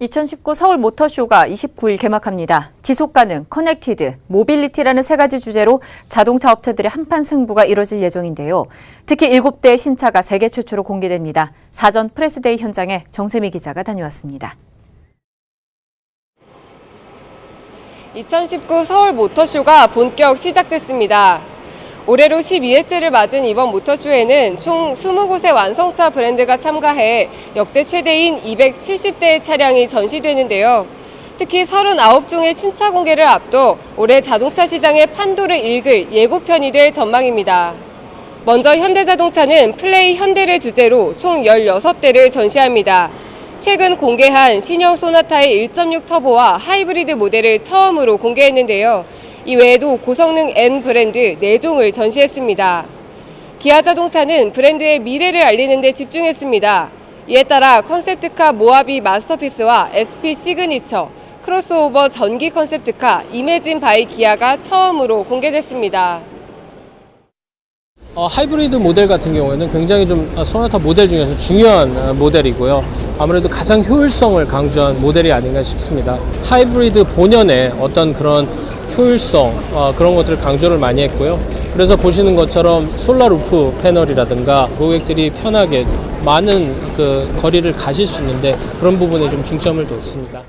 2019 서울 모터쇼가 29일 개막합니다. 지속가능, 커넥티드, 모빌리티라는 세 가지 주제로 자동차 업체들의 한판 승부가 이뤄질 예정인데요. 특히 7대의 신차가 세계 최초로 공개됩니다. 사전 프레스데이 현장에 정세미 기자가 다녀왔습니다. 2019 서울 모터쇼가 본격 시작됐습니다. 올해로 12회째를 맞은 이번 모터쇼에는 총 20곳의 완성차 브랜드가 참가해 역대 최대인 270대의 차량이 전시되는데요. 특히 39종의 신차 공개를 앞둬 올해 자동차 시장의 판도를 읽을 예고편이 될 전망입니다. 먼저 현대자동차는 플레이 현대를 주제로 총 16대를 전시합니다. 최근 공개한 신형 소나타의 1.6 터보와 하이브리드 모델을 처음으로 공개했는데요. 이 외에도 고성능 N 브랜드 4종을 전시했습니다. 기아 자동차는 브랜드의 미래를 알리는 데 집중했습니다. 이에 따라 컨셉트카 모하비 마스터피스와 SP 시그니처, 크로스오버 전기 컨셉트카 이매진 바이 기아가 처음으로 공개됐습니다. 어, 하이브리드 모델 같은 경우에는 굉장히 좀 어, 소나타 모델 중에서 중요한 어, 모델이고요. 아무래도 가장 효율성을 강조한 모델이 아닌가 싶습니다. 하이브리드 본연의 어떤 그런 효율성 어, 그런 것들을 강조를 많이 했고요. 그래서 보시는 것처럼 솔라 루프 패널이라든가 고객들이 편하게 많은 그 거리를 가실 수 있는데 그런 부분에 좀 중점을 뒀습니다.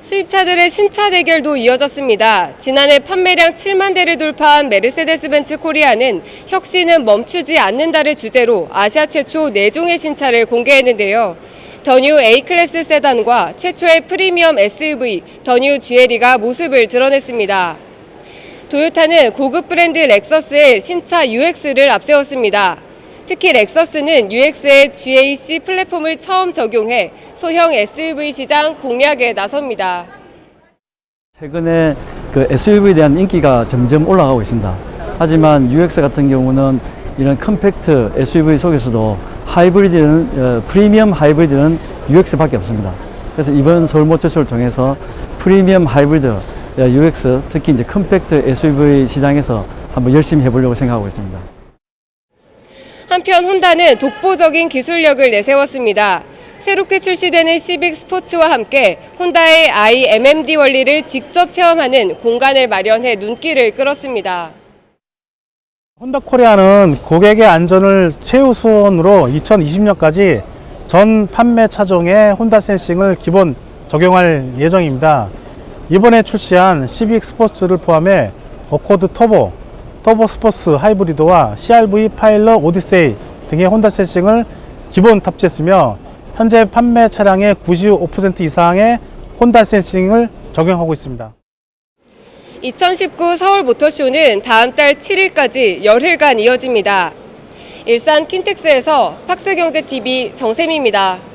수입차들의 신차 대결도 이어졌습니다. 지난해 판매량 7만 대를 돌파한 메르세데스 벤츠 코리아는 혁신은 멈추지 않는다를 주제로 아시아 최초 4종의 신차를 공개했는데요. 더뉴 A클래스 세단과 최초의 프리미엄 SUV 더뉴 GLE가 모습을 드러냈습니다. 도요타는 고급 브랜드 렉서스의 신차 UX를 앞세웠습니다. 특히 렉서스는 UX의 GAC 플랫폼을 처음 적용해 소형 SUV 시장 공략에 나섭니다. 최근에 그 SUV에 대한 인기가 점점 올라가고 있습니다. 하지만 UX 같은 경우는 이런 컴팩트 SUV 속에서도 하이브리드는 어, 프리미엄 하이브리드는 UX밖에 없습니다. 그래서 이번 서울 모터쇼를 통해서 프리미엄 하이브리드 어, UX 특히 이제 컴팩트 SUV 시장에서 한번 열심히 해보려고 생각하고 있습니다. 한편 혼다는 독보적인 기술력을 내세웠습니다. 새롭게 출시되는 시빅 스포츠와 함께 혼다의 IMMD 원리를 직접 체험하는 공간을 마련해 눈길을 끌었습니다. 혼다 코리아는 고객의 안전을 최우선으로 2020년까지 전 판매 차종에 혼다 센싱을 기본 적용할 예정입니다. 이번에 출시한 시빅 스포츠를 포함해 어코드 터보, 터보 스포츠 하이브리드와 CRV 파일럿 오디세이 등의 혼다 센싱을 기본 탑재했으며 현재 판매 차량의 95% 이상의 혼다 센싱을 적용하고 있습니다. 2019 서울 모터쇼는 다음 달 7일까지 열흘간 이어집니다. 일산 킨텍스에서 팍스경제TV 정세미입니다.